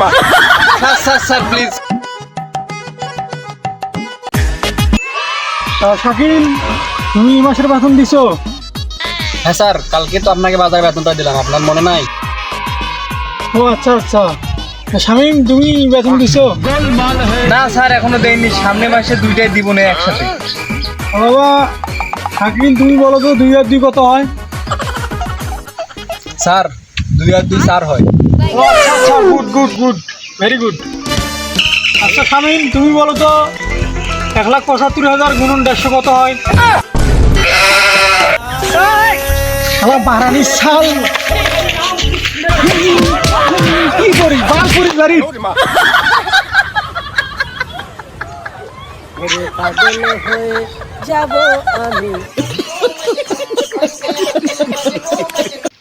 Sir sir sir please Shakil তুমি এই মাসের বেতন দিছো? হ্যাঁ স্যার কালকে তো আপনাকে বাজার বেতনটা দিলাম আপনার মনে নাই? ও আচ্ছা আচ্ছা। শামিম তুমি বেতন দিছো? না স্যার এখনও দেয়নি সামনে মাসে দুইটাই দিব না একসাথে। বাবা শাকিল তুমি বলো তো দুই আর দুই কত হয়? স্যার দুই আর দুই চার হয়। আচ্ছা good good good very good আচ্ছা শামিম তুমি বলো তো এক লাখ পঁচাত্তর হাজার গুণন দেড়শো কত হয়? আমার বাড়ানির সাল কি করি? বার করি গাড়ি যাব আমি।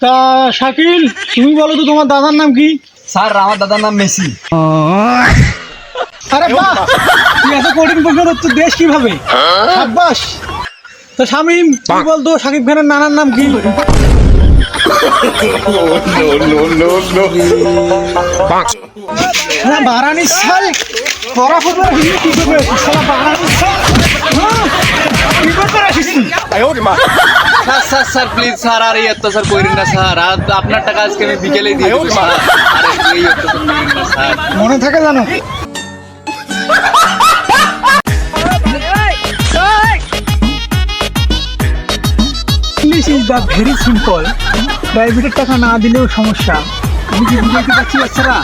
তা শাকিল তুমি বলো তো তোমার দাদার নাম কি? স্যার আমার দাদার নাম মেসি। আরে বাহ! তুই এত কঠিন প্রশ্নের উত্তর দেশ কীভাবে? সাব্বাস! তো শামিম তুই শাকিব খানের নানার নাম কি? হ্যাঁ বারানি সাল করা ফুটবল কি করবে বারানি সাল কি করতে আসিস তুই? Sir sir sir please sir আর এই অত্যাচার করেন না স্যার। আর আপনার টাকা আজকে আমি বিকেলে দিয়ে দেবো স্যার। আর এই অত্যাচার করেন না স্যার। মনে থাকে জানো? English is the very simple প্রাইভেটের টাকা না দিলেও সমস্যা। আমি কি বুঝাইতে পারছি বাচ্চারা?